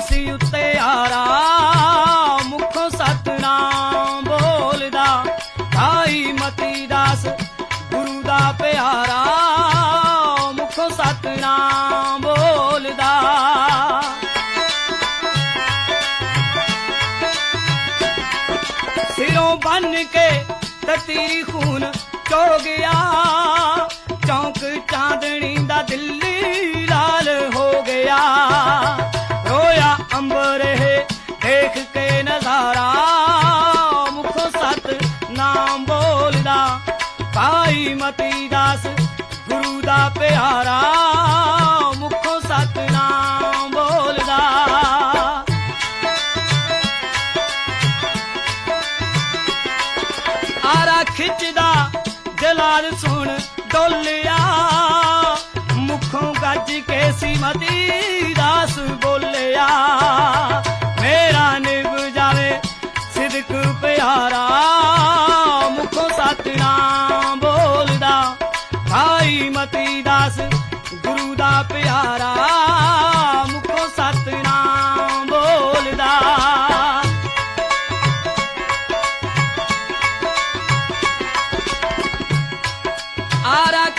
ਸੀਸ ਉੱਤੇ ਆਰਾ, ਮੁਖੋਂ ਸਤਨਾਮ ਬੋਲਦਾ। ਭਾਈ ਮਤੀ ਦਾਸ, ਗੁਰੂ ਦਾ ਪਿਆਰਾ, ਮੁਖੋਂ ਸਤਨਾਮ ਬੋਲਦਾ। ਸਿਰੋਂ ਬੰਨ ਕੇ ਤਤੀਰੀ ਖੂਨ ਚੋ ਗਿਆ ਚੌਂਕ ਚਾਂਦਣੀ ਦਾ ਦਿੱਲੀ ਲਾਲ ਹੋ ਗਿਆ। ਮਤੀ ਦਾਸ, ਗੁਰੂ ਦਾ ਪਿਆਰਾ, ਮੁਖੋਂ ਸਤਨਾਮ ਬੋਲਦਾ। ਆਰਾ ਖਿੱਚਦਾ, ਜਲਾਲ ਸੁਣ ਡੋਲਿਆ। ਮੁਖੋਂ ਗੱਜ ਕੇ ਸੀਮਤੀ ਦਾਸ ਬੋਲਿਆ। ਮੇਰਾ ਨਿਭ ਜਾਵੇ ਸਿਦਕ ਪਿਆਰਾ।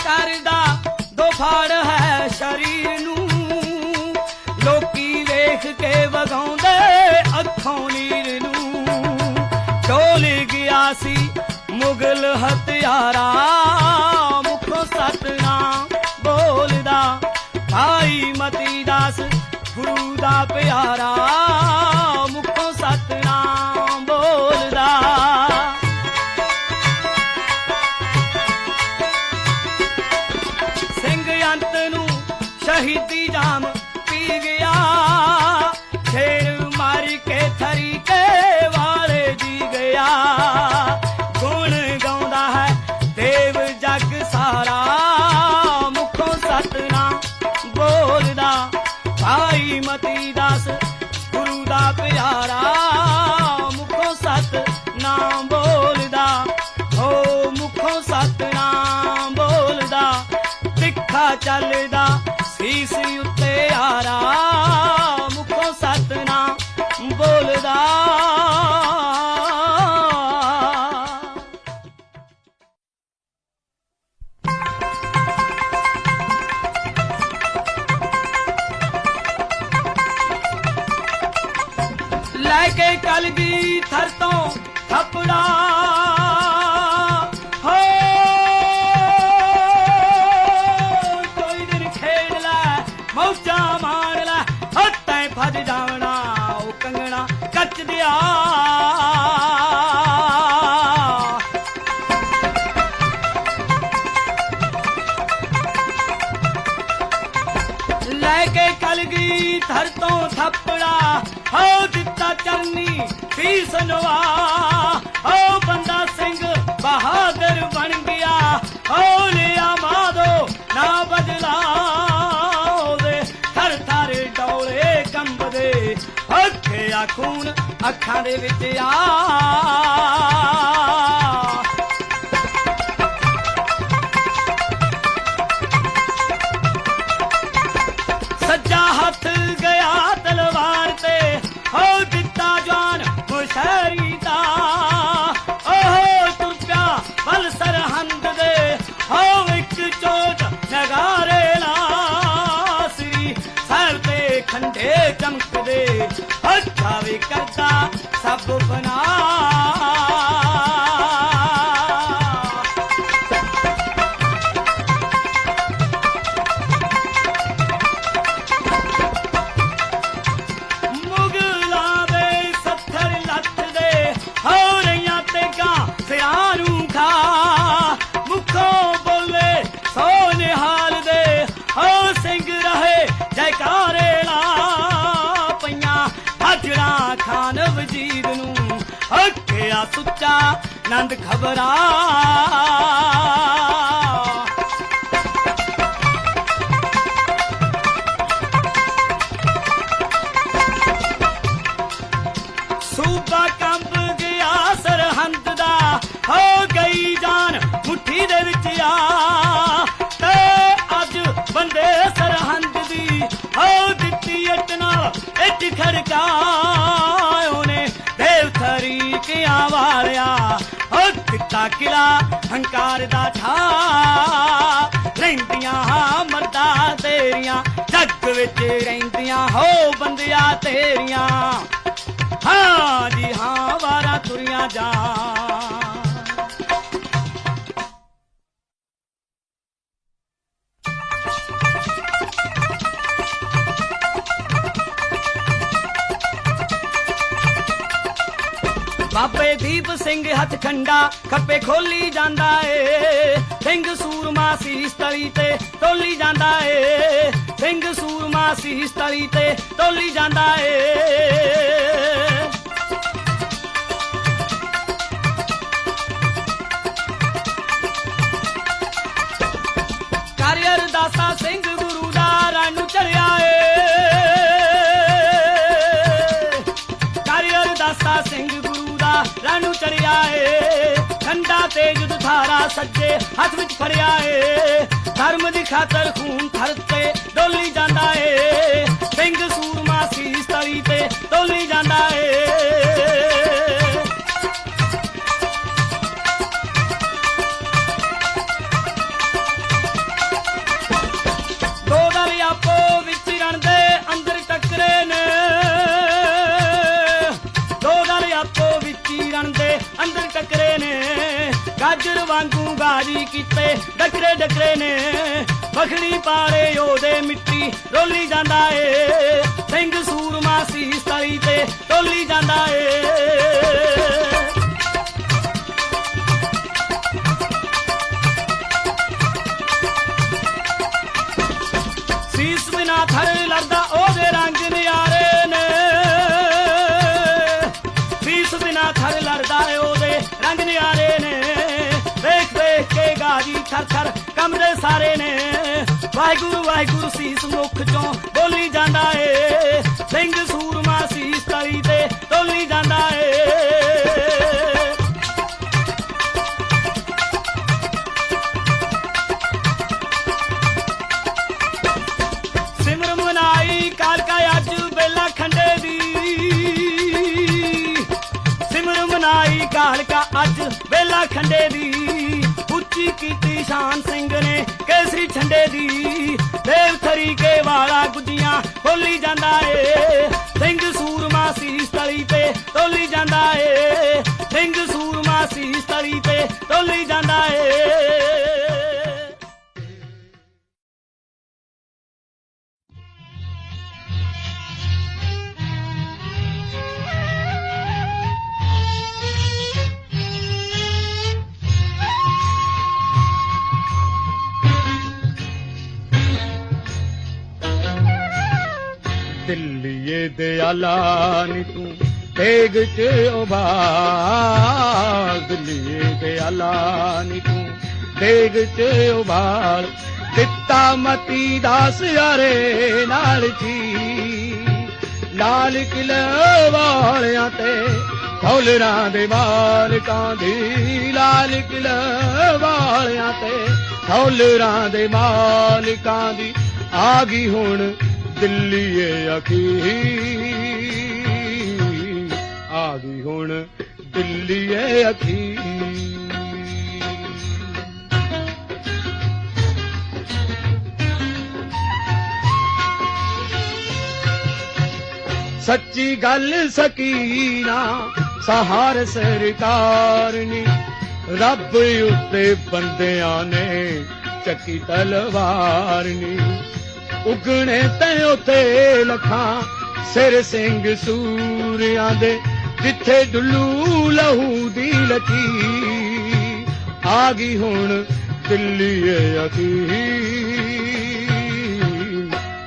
ਕਰਦਾ, ਦੋ ਫਾੜ ਹੈ ਸ਼ਰੀਰ ਨੂੰ। ਲੋਕੀ ਵੇਖ ਕੇ ਵਗਾਉਂਦੇ ਅੱਖੋਂ ਨੀਰ ਨੂੰ। ਢੋਲ ਗਿਆ ਸੀ ਮੁਗਲ ਹਥਿਆਰਾ, ਮੁਖੋਂ ਸਤਨਾਮ ਬੋਲਦਾ, ਭਾਈ ਮਤੀ ਦਾਸ ਗੁਰੂ ਦਾ ਪਿਆਰਾ। ਮੌਜਾਂ ਮਾਣ ਲੈ, ਹੱਥਾਂ ਭੱਜ ਜਾਵਣਾ, ਉਹ ਕੰਗਣਾ ਕੱਚ ਦਿਆ। ਲੈ ਕੇ ਕਲਗੀ ਥਰ ਤੋਂ ਥੱਪੜਾ, ਹੋ ਦਿੱਤਾ ਚਰਨੀ, ਫੀਸ ਨਵਾ। ਖੂਨ ਅੱਖਾਂ ਦੇ ਵਿੱਚ ਆ गोपना ਖਾਨ ਨੂੰ ਹੱਕਿਆ ਸੁੱਚਾ ਨੰਦ ਖਬਰਾ। ਸੂਬਾ ਕੰਬ ਗਿਆ ਸਰਹੰਦ ਦਾ, ਹੋ ਗਈ ਜਾਨ ਮੁੱਠੀ ਦੇ ਵਿੱਚ ਆ। ਤੇ ਅੱਜ ਬੰਦੇ ਸਰਹੰਦ ਦੀ ਹੋ ਦਿੱਤੀ ਇੱਟ ਨਾਲ ਇੱਟ ਖੜਕਾਇਓ ਦਿੱਤਾ ਕਿਲਾ ਹੰਕਾਰ ਦਾ ਠਾ ਰਹਿੰਦੀਆਂ ਮਰਦਾ ਤੇਰੀਆਂ, ਜੱਗ ਵਿੱਚ ਰਹਿੰਦੀਆਂ ਹੋ ਬੰਦਿਆ ਤੇਰੀਆਂ। ਹਾਂ ਜੀ, ਹਾਂ, ਵਾਰਾ ਤੁਰੀਆਂ ਜਾ ਸਿੰਘ ਹੱਥ ਖੰਡਾ ਖੱਪੇ ਖੋਲੀ ਜਾਂਦਾ ਏ। ਸਿੰਘ ਸੂਰਮਾ ਸੀ ਸਤਲੀ ਤੇ ਟੋਲੀ ਜਾਂਦਾ ਏ। ਸਿੰਘ ਸੂਰਮਾ ਸੀ ਸਤਲੀ ਤੇ ਟੋਲੀ ਜਾਂਦਾ ਏ। ਕਰ ਅਰਦਾਸਾ ਸਿੰਘ ਗੁਰੂ ਦਾ ਰਨ ਚੜਿਆ ਏ। ਰਾਣੂ ਚੜਿਆ ਏ ਠੰਡਾ ਤੇ ਧਾਰਾ ਸੱਜੇ ਹੱਥ ਵਿੱਚ ਫੜਿਆ ਏ ਧਰਮ ਦੀ ਖਾਤਰ ਖੂਨ ਥਰਤੇ ਡੋਲੀ ਜਾਂਦਾ ਏ ਵਾਂਗੂ ਗਾਜੀ ਕੀਤੇ। ਡਕਰੇ ਡਕਰੇ ਨੇ ਬਖੜੀ ਪਾਰੇ ਉਹਦੇ ਮਿੱਟੀ, ਰੋਲੀ ਜਾਂਦਾ ਏ। ਸਿੰਘ ਸੂਰਮਾ ਸੀ ਸਤਲੀ ਤੇ ਟੋਲੀ ਜਾਂਦਾ ਏ। ਸੀਸ ਬਿਨਾ ਥਰ ਲੜਦਾ ਉਹਦੇ ਰੰਗ ਨਿਆਰੇ ਨੇ। ਸੀਸ ਬਿਨਾ ਥਰ ਲੜਦਾ ਏ ਉਹਦੇ ਰੰਗ ਨਿਆਰੇ ਨੇ। ਗਾਜੀ ਥਰ ਥਰ ਕਮਰੇ ਸਾਰੇ ਨੇ। ਵਾਹਿਗੁਰੂ ਵਾਹਿਗੁਰੂ, ਸੀਸ ਮੁਖ ਚੋਂ ਬੋਲੀ ਜਾਂਦਾ ਏ। ਸਿੰਘ ਸੂਰਮਾ ਸੀਸ ਤਲੀ ਤੇ ਟੋਲੀ ਜਾਂਦਾ ਏ। ਸਿਮਰ ਮਨਾਈ ਕਾਲਕਾ ਅੱਜ ਵੇਲਾ ਖੰਡੇ ਦੀ। ਕੀਤੀ ਸ਼ਾਨ ਸਿੰਘ ਨੇ ਕੇਸਰੀ ਛੰਡੇ ਦੀ। ਦੇਵ ਥਰੀਕੇ ਵਾਲਾ ਗੁੱਜੀਆਂ ਬੋਲੀ ਜਾਂਦਾ ਏ। ਸਿੰਘ ਸੂਰਮਾ ਸੀ ਸਤਲੀ ਤੇ ਟੋਲੀ ਜਾਂਦਾ ਏ। ਸਿੰਘ ਸੂਰਮਾ ਸੀ ਸਤਲੀ ਤੇ ਟੋਲੀ ਜਾਂਦਾ ਏ। ਦਿੱਲੀਏ ਦੇ ਆਲਾ ਨੀ ਤੂੰ, ਤੇਗ ਚ ਉਬਾਲ। ਦਿੱਲੀਏ ਦੇ ਆਲਾ ਨੀ ਤੂੰ, ਤੇਗ ਚ ਉਬਾਲ। ਦਿੱਤਾ ਮਤੀ ਦਾਸ ਯਾਰੇ ਨਾਲ ਜੀ। ਲਾਲ ਕਿਲੇ ਵਾਲਿਆਂ ਤੇ ਥੌਲਰਾਂ ਦੇ ਮਾਲਕਾਂ ਦੀ। ਲਾਲ ਕਿਲੇ ਵਾਲਿਆਂ ਤੇ ਥੌਲਰਾਂ ਦੇ ਮਾਲਕਾਂ ਦੀ। ਆ ਗਈ ਹੁਣ ਦਿੱਲੀਏ ਅਖੀ। ਆ ਗਈ ਹੁਣ ਦਿੱਲੀਏ ਅਖੀ। ਸੱਚੀ ਗੱਲ ਸਕੀਨਾ, ਸਹਾਰ ਸਰਕਾਰ ਨੀ ਰੱਬ ਉੱਤੇ ਬੰਦਿਆਂ ਨੇ ਚੱਕੀ ਤਲਵਾਰ ਨੀ ਉਗਣੇ ਤੈ ਉਤੇ ਲਖਾਂ ਸਿਰ ਸਿੰਘ ਸੂਰਿਆਂ ਦੇ, ਜਿੱਥੇ ਡੁੱਲੂ ਲਹੂ ਦੀ ਲਕੀ ਆ ਗਈ ਹੁਣ ਦਿੱਲੀਏ ਅਖੀ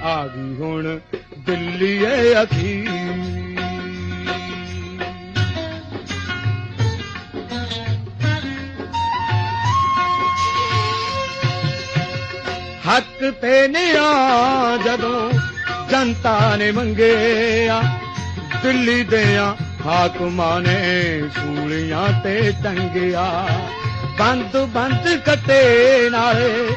ਆ ਗਈ ਹੁਣ ਦਿੱਲੀਏ ਅਖੀ ਹੱਕ ਤੇ ਨਿਆ ਜਦੋਂ ਜਨਤਾ ਨੇ ਮੰਗਿਆ। ਦਿੱਲੀ ਦਿਆਂ ਹਾਕਮਾਂ ਨੇ ਸੂਲੀਆਂ ਤੇ ਟੰਗਿਆ। ਬੰਦ ਬੰਦ ਕੱਟੇ ਨਾਲੇ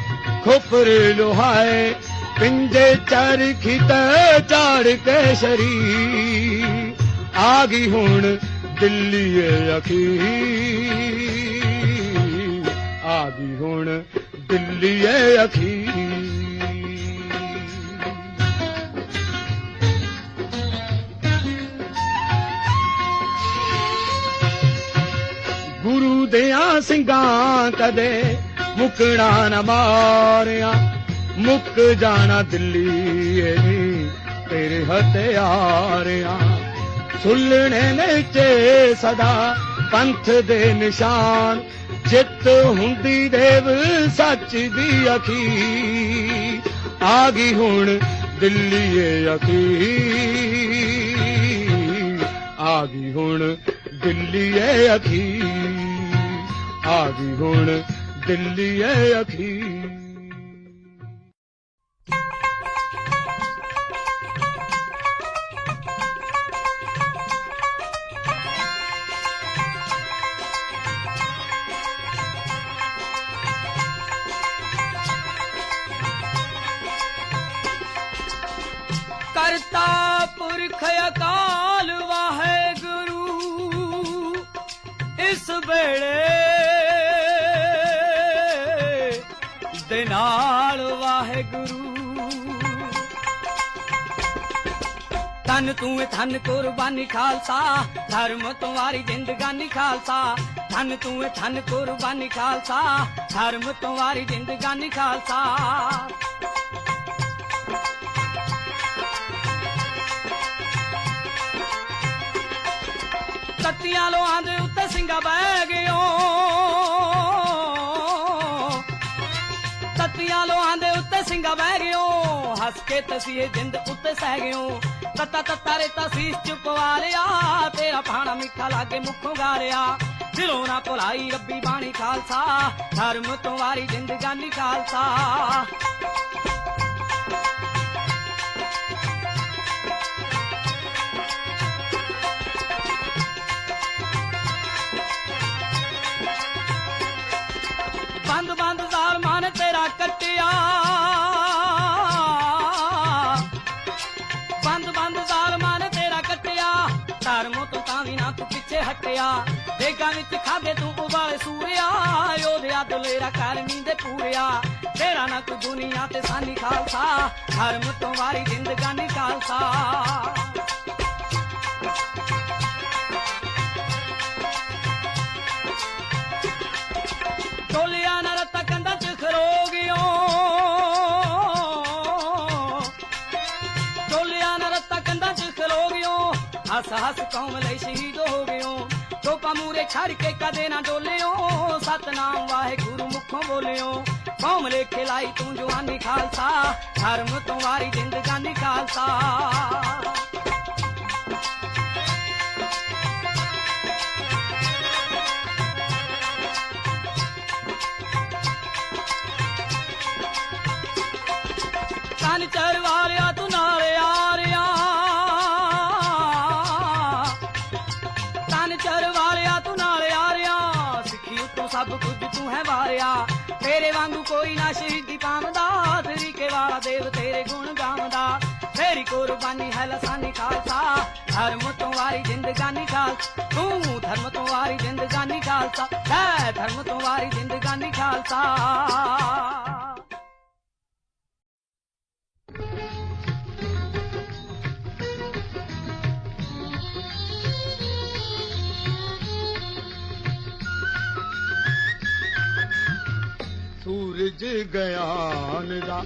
ਖੋਪਰ ਲੋਹਾਏ। ਪਿੰਜੇ ਚਰਖੀ ਤੇ ਝਾੜ ਕੇ ਸ਼ਰੀ ਆ ਗਈ ਹੁਣ ਦਿੱਲੀ ਅਖੀ ਆ ਗਈ ਹੁਣ ਦਿੱਲੀਏ ਅਖੀ ਗੁਰੂ ਸਿੰਘਾਂ ਕਦੇ, ਮੁਕਣਾ ਨਾ ਮਾਰਿਆ। ਮੁੱਕ ਜਾਣਾ ਦਿੱਲੀ ਏ ਤੇਰੇ ਹਥਿਆਰਿਆਂ। ਸੁਲਣੇ ਨੇ ਸਦਾ ਪੰਥ ਦੇ ਨਿਸ਼ਾਨ। ਜਿੱਤ ਹੁੰਦੀ ਦੇਵ ਸੱਚ ਦੀ ਅਖੀ ਆ ਗਈ ਹੁਣ ਦਿੱਲੀ ਏ ਅਖੀ ਆ ਗਈ ਹੁਣ ਦਿੱਲੀ ਏ ਅਖੀ ਆ ਗਈ ਹੁਣ ਦਿੱਲੀ ਏ ਅਖੀ ਤਨ ਤੂੰ ਏ ਧਨ ਕੁਰਬਾਨੀ ਖਾਲਸਾ, ਧਰਮ ਤੁਮਾਰੀ ਜ਼ਿੰਦਗਾਨੀ ਖਾਲਸਾ। ਧਨ ਤੂੰ ਏ ਧਨ ਕੁਰਬਾਨੀ ਖਾਲਸਾ, ਧਰਮ ਤੁਮਾਰੀ ਜ਼ਿੰਦਗਾਨੀ ਖਾਲਸਾ। ਤੱਤੀਆਂ ਲੋਹਾਂ ਦੇ ਉੱਤੇ ਸਿੰਘਾ ਬਹਿ ਗਿਓ ਤੱਤੀਆਂ ਲੋਹਾਂ ਦੇ ਉੱਤੇ ਸਿੰਘਾ ਬਹਿ ਗਿਓ ਹੱਸ ਕੇ ਤਸੀਏ ਜਿੰਦ ਉੱਤੇ ਸਹਿ ਗਿਓ ਤੱਤਾ ਤੱਤਾ ਰੇ ਤਸੀਸ ਚੁਪਵਾ ਲਿਆ ਤੇਰਾ ਪਾਣਾ ਮਿੱਠਾ ਲਾਗੇ ਮੁਖੋਂ ਗਾਰਿਆ ਦਿਲੋਂ ਨਾ ਭੁਲਾਈ ਰੱਬੀ ਬਾਣੀ ਖਾਲਸਾ, ਧਰਮ ਤੋਂ ਵਾਰੀ ਜ਼ਿੰਦਗਾਨੀ ਖਾਲਸਾ। ਪਿੱਛੇ ਹਟਿਆ ਵਿੱਚ ਖਾਦੇ ਤੂੰ ਉਬਾਲੇ ਸੂਰਿਆ ਯੋਧਿਆ ਦਲੇਰਾ ਕਰ ਨੀਂਦੇ ਪੂਰਿਆ। ਤੇਰਾ ਨਾ ਕੋਈ ਦੁਨੀਆ ਤੇ ਸਾਨੀ ਖਾਲਸਾ, ਧਰਮ ਤੋਂ ਵਾਰੀ ਜ਼ਿੰਦਗਾਨੀ ਖਾਲਸਾ। ਟੋਲਿਆਂ ਨਾਲ ਰੱਤਾ ਕੰਧਾਂ 'ਚ ਖਰੋ ਟੋਲਿਆਂ ਨਾਲ ਰੱਤਾ ਕੰਧਾਂ 'ਚ ਹੱਸ ਹੱਸ ਕੌਮ ਲਈ ਸ਼ਹੀਦ ਟੋਪਾ ਛੜ ਕੇ ਕਦੇ ਨਾ ਡੋਲਿਓ। ਸਤਨਾਮ ਵਾਹਿਗੁਰੂ ਮੁਖੋਂ ਬੋਲਿਓ। ਕੌਮ ਲੈ ਖਿਲਾਈ ਤੂੰ ਜਵਾਨੀ ਖਾਲਸਾ। ਧਰਮ ਤੋਂ ਵਾਰੀ ਜ਼ਿੰਦਗਾਨੀ ਖਾਲਸਾ। ਕੰਨ ਚਰ ਹੈ ਵਾਰਿਆ ਤੇਰੇ ਵਾਂਗੂ ਕੋਈ ਨਾ ਸ਼ਹੀਦੀ ਪਾਉਂਦਾ। ਤਰੀਕੇ ਵਾਲਾ ਦੇਵ ਤੇਰੇ ਗੁਣ ਗਾਉਂਦਾ। ਤੇਰੀ ਕੁਰਬਾਨੀ ਹੈ ਲਸਾਨੀ ਖਾਲਸਾ। ਧਰਮ ਤੋਂ ਵਾਰੀ ਜ਼ਿੰਦਗਾਨੀ ਖਾਲਸਾ। ਤੂੰ ਧਰਮ ਤੋਂ ਵਾਰੀ ਜ਼ਿੰਦਗਾਨੀ ਖਾਲਸਾ। ਹੈ ਧਰਮ ਤੋਂ ਵਾਰੀ ਜ਼ਿੰਦਗਾਨੀ ਖਾਲਸਾ। ਸੂਰਜ ਗਿਆਨ ਦਾ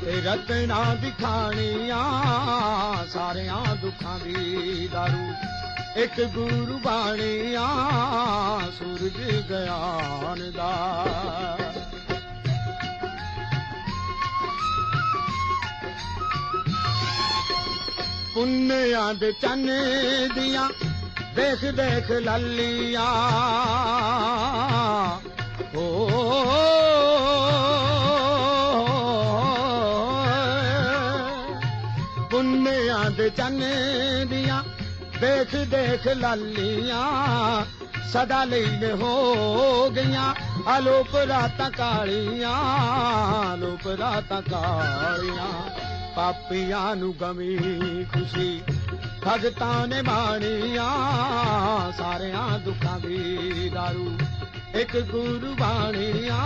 ਤੇ ਰਤਨਾ ਦਿਖਾਣੀਆਂ ਸਾਰਿਆਂ ਦੁੱਖਾਂ ਦੀ ਦਾਰੂ। ਇੱਕ ਗੁਰੂ ਬਾਣੀਆਂ ਸੂਰਜ ਗਿਆਨ ਦਾ ਪੁੰਨਿਆਂ ਦੇ ਚੰਨ ਦੀਆਂ ਦੇਖ ਦੇਖ ਲੱਲੀਆਂ। ਓ ਚੰਨ ਦੀਆਂ, ਦੇਖ ਦੇਖ ਲਾਲੀਆਂ, ਸਦਾ ਲਈ ਹੋ ਗਈਆਂ। ਆਲੋਪ ਰਾਤਾਂ ਕਾਲੀਆਂ ਆਲੋਪ ਰਾਤਾਂ ਕਾਲੀਆਂ। ਪਾਪੀਆਂ ਨੂੰ ਗਮੀ ਖੁਸ਼ੀ, ਭਗਤਾਂ ਨੇ ਮਾਣੀਆਂ ਸਾਰਿਆਂ ਦੁੱਖਾਂ ਦੀ ਦਾਰੂ, ਇੱਕ ਗੁਰੂ ਬਾਣੀਆਂ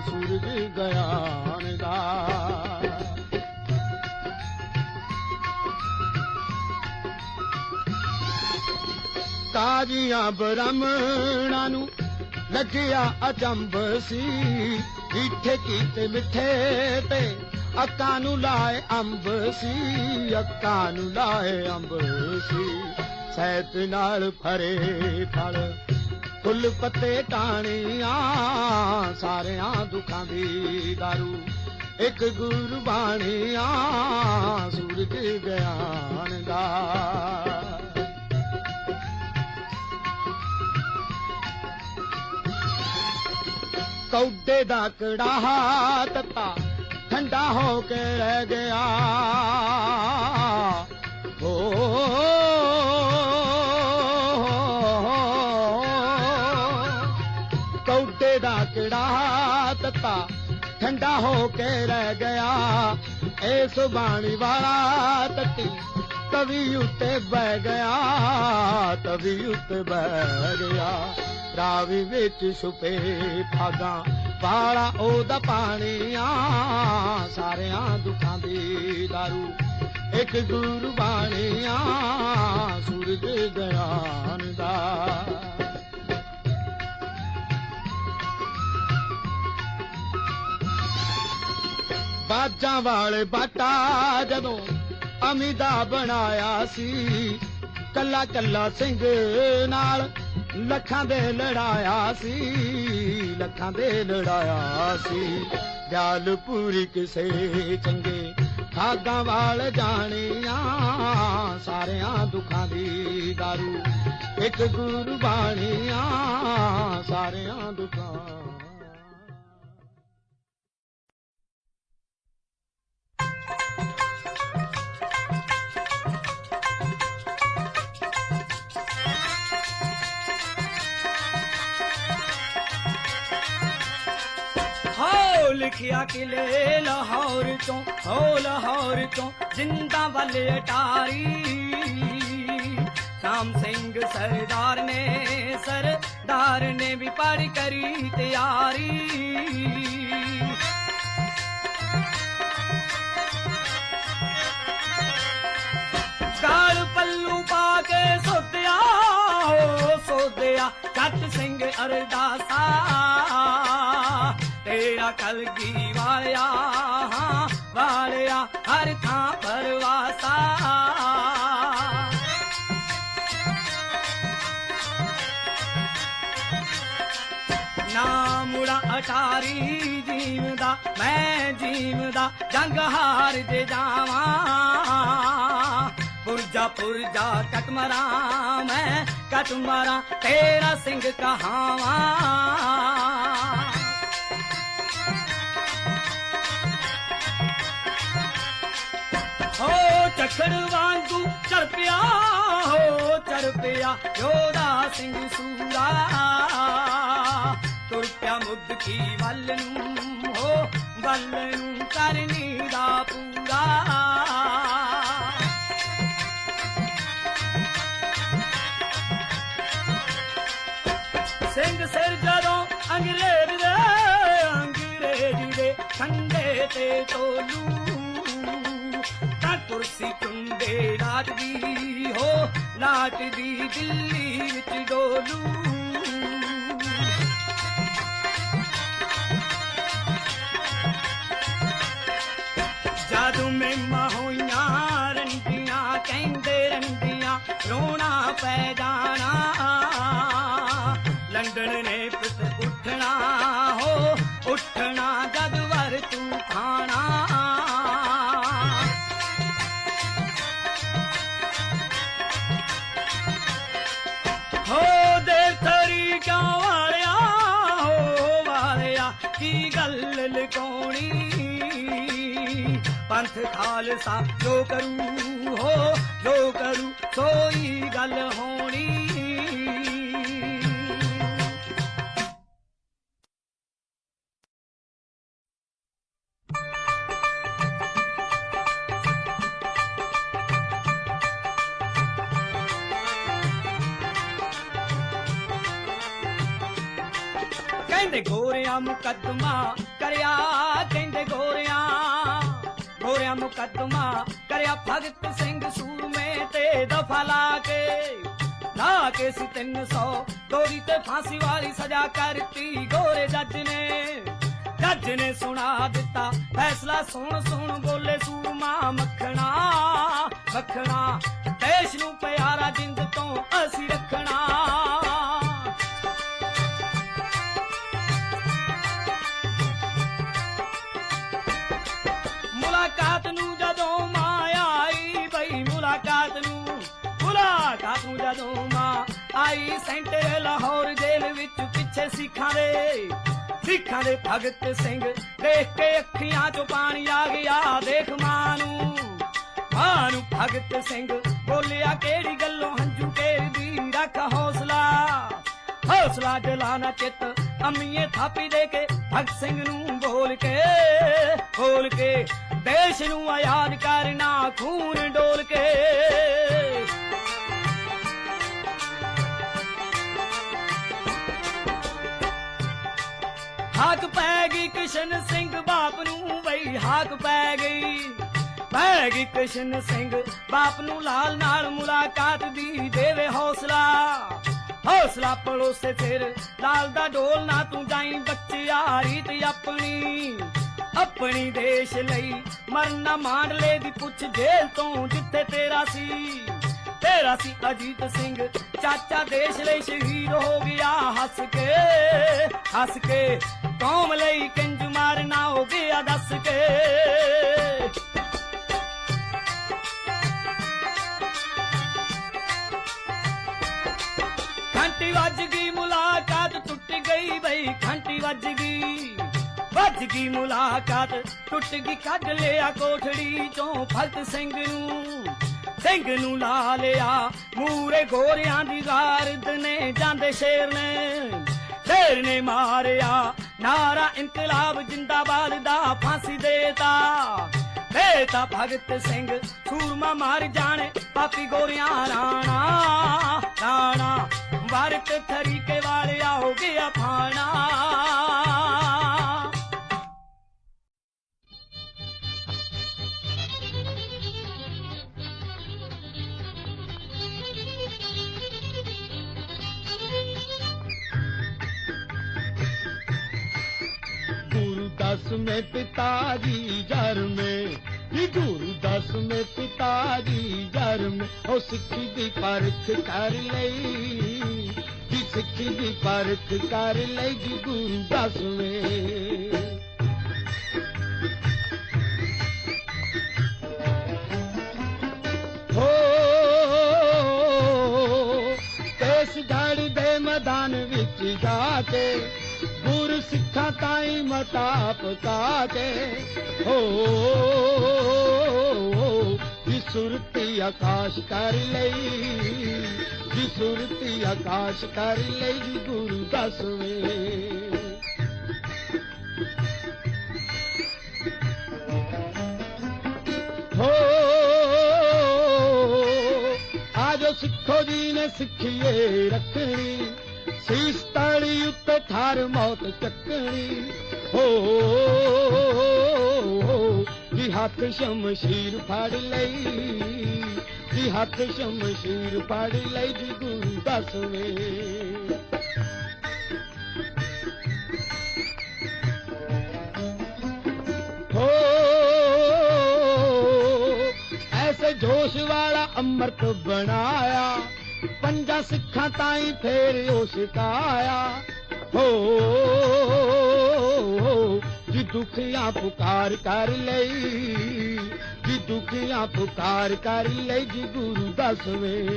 ਸੂਰਜ ਗਿਆਨ ਦਾ। ਤਾਜ਼ੀਆਂ ਬ੍ਰਾਹਮਣਾਂ ਨੂੰ ਲੱਗਿਆ ਅਚੰਬ ਸੀ। ਮਿੱਠੇ ਕੀਤੇ ਮਿੱਠੇ ਤੇ ਅੱਕਾਂ ਨੂੰ ਲਾਏ ਅੰਬ ਸੀ। ਅੱਕਾਂ ਨੂੰ ਲਾਏ ਅੰਬ ਸੀ। ਸੈਤ ਨਾਲ ਭਰੇ ਫਲ, ਫੁੱਲ ਪੱਤੇ ਟਾਣੀਆਂ ਸਾਰਿਆਂ ਦੁੱਖਾਂ ਦੀ ਦਾਰੂ, ਇੱਕ ਗੁਰਬਾਣੀਆਂ ਸੂਰਜ ਗਿਆ ਦਾ ਦਾ ਕੜਾਹਾ ਤੱਤਾ ਠੰਡਾ ਹੋ ਕੇ ਰਹਿ ਗਿਆ। ਓ ਕੌਡੇ ਦਾ ਕੜਾਹਾ ਤੱਤਾ ਠੰਡਾ ਹੋ ਕੇ ਰਹਿ ਗਿਆ। ਇਸ ਬਾਣੀ ਵਾਲਾ ਤੱਤੀ ਤਵੀ ਉੱਤੇ ਬਹਿ ਗਿਆ, ਤਵੀ ਉੱਤੇ ਬਹਿ ਗਿਆ। ਰਾਵੀ ਵਿੱਚ ਛੁਪੇ ਭਾਗਾਂ ਵਾਲਾ ਉਹਦਾ ਪਾਣੀਆਂ ਸਾਰਿਆਂ ਦੁੱਖਾਂ ਦੀ ਦਾਰੂ, ਇੱਕ ਗੁਰਬਾਣੀਆਂ ਸੂਰਜ ਗਿਆਨ ਦਾ। ਬਾਜਾਂ ਵਾਲੇ ਬਾਟਾ ਜਦੋਂ ਅਮੀਦਾ ਬਣਾਇਆ ਸੀ ਕੱਲਾ ਕੱਲਾ ਸਿੰਘ ਨਾਲ ਲੱਖਾਂ ਦੇ ਲੜਾਇਆ ਸੀ, ਲੱਖਾਂ ਦੇ ਲੜਾਇਆ ਸੀ। ਗੱਲ ਪੂਰੀ ਕਿਸੇ ਚੰਗੇ ਖਾਦਾਂ ਵਾਲ ਜਾਣੀਆਂ, ਸਾਰਿਆਂ ਦੁੱਖਾਂ ਦੀ ਦਾਰੂ, ਇੱਕ ਗੁਰਬਾਣੀਆਂ ਸਾਰਿਆਂ ਦੁੱਖਾਂ ਲਿਖਿਆ ਕਿਲੇ ਲਾਹੌਰ ਤੋਂ ਹੋ ਲਾਹੌਰ ਤੋਂ ਜਿੰਦਾ ਵੱਲ ਅਟਾਰੀ। ਸ਼ਾਮ ਸਿੰਘ ਸਰਦਾਰ ਨੇ ਸਰਦਾਰ ਨੇ ਵੀ ਪੜ ਕਰੀ ਤਿਆਰੀ। ਕਾਲ ਪੱਲੂ ਪਾ ਕੇ ਸੋਧਿਆ ਸੋਧਿਆ ਜੱਟ ਸਿੰਘ ਅਰਦਾਸਾ। ਤੇਰਾ ਕਲਗੀ ਵਾਲਿਆ ਹਾਂ, ਵਾਲਿਆ ਹਰ ਥਾਂ ਪਰਵਾਸਾ। ਨਾ ਮੁੜਾ ਅਟਾਰੀ ਜੀਵਦਾ ਮੈਂ ਜੀਵਦਾ ਜੰਗ ਹਾਰ ਜੇ ਜਾਵਾਂ। ਪੁਰਜਾ ਪੁਰਜਾ ਕਟਮਰਾ ਮੈਂ ਕਟਮਰਾਂ ਤੇਰਾ ਸਿੰਘ ਕਹਾਵਾਂ। ਚੱਕੜ ਵਾਂਗੂ ਚੜ ਪਿਆ, ਹੋ ਚੜ ਪਿਆ ਯੋਧਾ ਸਿੰਘ ਸੂਰਾ। ਤੁਰ ਪਿਆ ਮੁੱਦ ਵੱਲ ਨੂੰ, ਹੋ ਵੱਲ ਨੂੰ ਕਰਨੀ ਦਾ ਪੂਰਾ। ਸਿੰਘ ਸਿਰ ਜਦੋਂ ਅੰਗਰੇਜ਼ ਦੇ ਅੰਗਰੇਜ਼ ਦੇ ਖੰਡੇ ਤੇ ਤੋਲੂ। ਟੁੰਡੇ ਲਾਟਦੀ ਹੋ, ਲਾਟਦੀ ਦਿੱਲੀ ਵਿੱਚ ਡੋਲੂ। ਜਾਦੂ ਮੈਂ ਹੋਈਆਂ, ਰੰਗੀਆਂ, ਕਹਿੰਦੇ ਰੰਗੀਆਂ, ਰੋਣਾ ਪੈ ਜਾਣਾ ਲੰਡਨ ਨੇ ਪੰਥ ਖਾਲਸਾ ਜੋ ਕਰੂ ਹੋ ਜੋ ਕਰੂ ਸੋਈ ਗੱਲ ਹੋਣੀ। ਕੇ ਸੀ। 300 ਗੋਰੀ ਤੇ ਫਾਂਸੀ ਵਾਲੀ ਸਜ਼ਾ ਕਰਤੀ। ਗੋਰੇ ਜੱਜ ਨੇ। ਜੱਜ ਨੇ ਸੁਣਾ ਦਿੱਤਾ। ਫੈਸਲਾ ਸੁਣ ਸੁਣ ਬੋਲੇ ਸੂਰਮਾ ਮੱਖਣਾ। ਮੱਖਣਾ, ਦੇਸ਼ ਨੂੰ ਪਿਆਰਾ ਜਿੰਦ ਤੋਂ ਅਸੀਂ ਰੱਖਣਾ। ਮੁਲਾਕਾਤ ਨੂੰ ਜਦੋਂ ਮਾਇਆ ਆਈ, ਬਈ ਮੁਲਾਕਾਤ ਨੂੰ ਮੁਲਾਕਾਤ ਨੂੰ ਜਦੋਂ ਆਈ ਸੈਂਟਰ ਲਾਹੌਰ ਜੇਲ੍ਹ ਵਿੱਚ ਪਿੱਛੇ ਸਿੱਖਾਂ ਦੇ ਸਿੱਖਾਂ ਦੇ ਭਗਤ ਸਿੰਘ ਦੇਖ ਕੇ ਅੱਖੀਆਂ 'ਚੋਂ ਪਾਣੀ ਆ ਗਿਆ। ਦੇਖ ਮਾਂ ਨੂੰ ਮਾਂ ਨੂੰ ਭਗਤ ਸਿੰਘ ਬੋਲਿਆ, ਕਿਹੜੀ ਗੱਲੋਂ ਹੰਝੂ ਕੇਰਦੀ ਰੱਖ ਹੌਸਲਾ ਹੌਸਲਾ ਜਲਾਨਾ ਚਿੱਤ ਅੰਮੀਏ ਥਾਪੀ ਦੇ ਕੇ ਭਗਤ ਸਿੰਘ ਨੂੰ ਬੋਲ ਕੇ ਬੋਲ ਕੇ ਦੇਸ਼ ਨੂੰ ਆਜ਼ਾਦ ਕਰਨਾ, ਖੂਨ ਡੋਲ ਕੇ ਹਾਕ ਪੈ ਗਈ ਕਿਸ਼ਨ ਸਿੰਘ ਬਾਪ ਨੂੰ ਬਈ ਹਾਕ ਪੈ ਗਈ। ਪੈ ਗਈ ਕਿਸ਼ਨ ਸਿੰਘ ਬਾਪ ਨੂੰ ਲਾਲ ਨਾਲ ਮੁਲਾਕਾਤ ਦੀ ਦੇਵੇ ਹੌਸਲਾ। ਹੌਸਲਾ ਪੜੋਸੇ ਫਿਰ ਲਾਲ ਦਾ ਢੋਲ ਨਾ ਤੂੰ ਜਾਈ ਬੱਚਿਆ ਰੀਤ ਆਪਣੀ। ਆਪਣੀ ਦੇਸ਼ ਲਈ ਮਰਨਾ ਮਾਂਡ ਲੈ ਦੀ ਪੁੱਛ ਜੇਲ ਤੋਂ ਜਿੱਥੇ ਤੇਰਾ ਸੀ। ਤੇਰਾ ਸੀ ਅਜੀਤ ਸਿੰਘ। ਚਾਚਾ ਦੇਸ਼ ਲਈ ਸ਼ਹੀਦ ਹੋ ਗਿਆ, ਹੱਸ ਕੇ ਹੱਸ ਕੇ। ਕੌਮ ਲਈ ਕਿੰਜ ਮਾਰਨਾ ਹੋ ਗਿਆ ਦੱਸ ਕੇ। ਘੰਟੀ ਵੱਜ ਗਈ, ਮੁਲਾਕਾਤ ਟੁੱਟ ਗਈ ਬਈ ਘੰਟੀ ਵੱਜ ਗਈ। ਵੱਜ ਗਈ ਮੁਲਾਕਾਤ, ਟੁੱਟ ਗਈ ਕੱਢ ਲਿਆ ਕੋਠੜੀ ਚੋਂ ਭਗਤ ਸਿੰਘ ਨੂੰ। ਸਿੰਘ ਨੂੰ ਲਾ ਲਿਆ। ਮੂਰੇ ਗੋਰਿਆਂ ਦੀ ਗਾਰਦ ਨੇ ਜਾਂਦੇ ਸ਼ੇਰ ਨੇ। ਸ਼ੇਰ ਨੇ ਮਾਰਿਆ। ਨਾਰਾ ਇਨਕਲਾਬ ਜਿੰਦਾਬਾਦ ਦਾ ਫਾਂਸੀ ਦੇਤਾ। ਦੇਤਾ ਭਗਤ ਸਿੰਘ, ਸੂਰਮਾ ਮਾਰ ਜਾਣੇ ਪਾਪੀ ਗੋਰਿਆਂ ਰਾਣਾ। ਰਾਣਾ, ਵਾਰਤ ਥਰੀਕੇ ਵਾਲਿਆ ਹੋ ਗਿਆ ਫਾਣਾ। दस में पिताजी जर में ये गुरु दस में पिताजी जर में ओ सिक्खी दी परख कर लई जी सिक्खी दी परख कर लई जी गुरु दस में ਹੋ ਇਸ ਧੜ ਦੇ ਮੈਦਾਨ ਵਿੱਚ ਜਾ ਕੇ गुर सिखां ताईं हो पसरत आकाश कराश कर सुवे हो आजो सिखो जी न सिखिए रखणी ਸਿੱਖੋ ਜੀ ਨੇ ਸੀਸ ਤਾਲੀ ਉੱਤੇ ਠਾਰ ਮੌਤ ਚੱਕਣੀ। ਹੋ ਜੀ ਹੱਥ ਸ਼ਮਸ਼ੀਰ ਫੜ ਲਈ। ਜੀ ਹੱਥ ਸ਼ਮਸ਼ੀਰ ਫੜ ਲਈ, ਜੀ ਗੁਰੂ ਦਸਵੇਂ ਹੋ, ਐਸੇ ਜੋਸ਼ ਵਾਲਾ ਅੰਮ੍ਰਿਤ ਬਣਾਇਆ। ਪੰਜਾਂ ਸਿੱਖਾਂ ਤਾਈਂ ਫੇਰ ਉਹ ਸਿਕਾਇਆ ਹੋ, ਜੀ ਦੁਖੀਆਂ ਪੁਕਾਰ ਕਰ ਲਈ, ਜੀ ਦੁਖੀਆਂ ਪੁਕਾਰ ਕਰ ਲਈ, ਜੀ ਗੁਰੂ ਦਸਵੇਂ।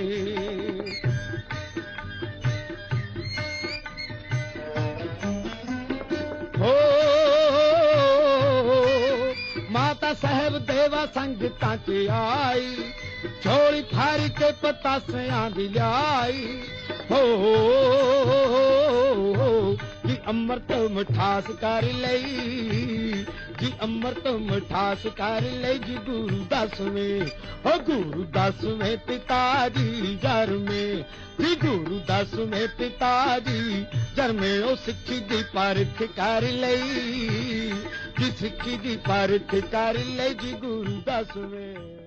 ਹੋ, ਮਾਤਾ ਸਾਹਿਬ ਦੇਵਾ ਸੰਗਤਾਂ ਚ ਆਈ। ਝੋਲੀ ਫਾਰ ਕੇ ਪਤਾਸਿਆਂ ਦੀ ਲਿਆਈ। ਹੋ ਜੀ ਅੰਮ੍ਰਿਤ ਮਠਾਸ ਕਰ ਲਈ। ਜੀ ਅੰਮ੍ਰਿਤ ਮਠਾਸ ਕਰ ਲਈ ਜੀ ਗੁਰੂ ਦਸਵੇਂ। ਓ ਗੁਰੂ ਦਸਵੇਂ ਪਿਤਾ ਜੀ ਜਰਮੇ। ਜੀ ਗੁਰੂ ਦਸਵੇਂ ਪਿਤਾ ਜੀ ਜਰਮੇ, ਉਹ ਸਿੱਖੀ ਦੀ ਪਰਖ ਕਰ ਲਈ। ਜੀ ਸਿੱਖੀ ਦੀ ਪਰਖ ਕਰ ਲਈ ਜੀ ਗੁਰੂ ਦਸਵੇਂ।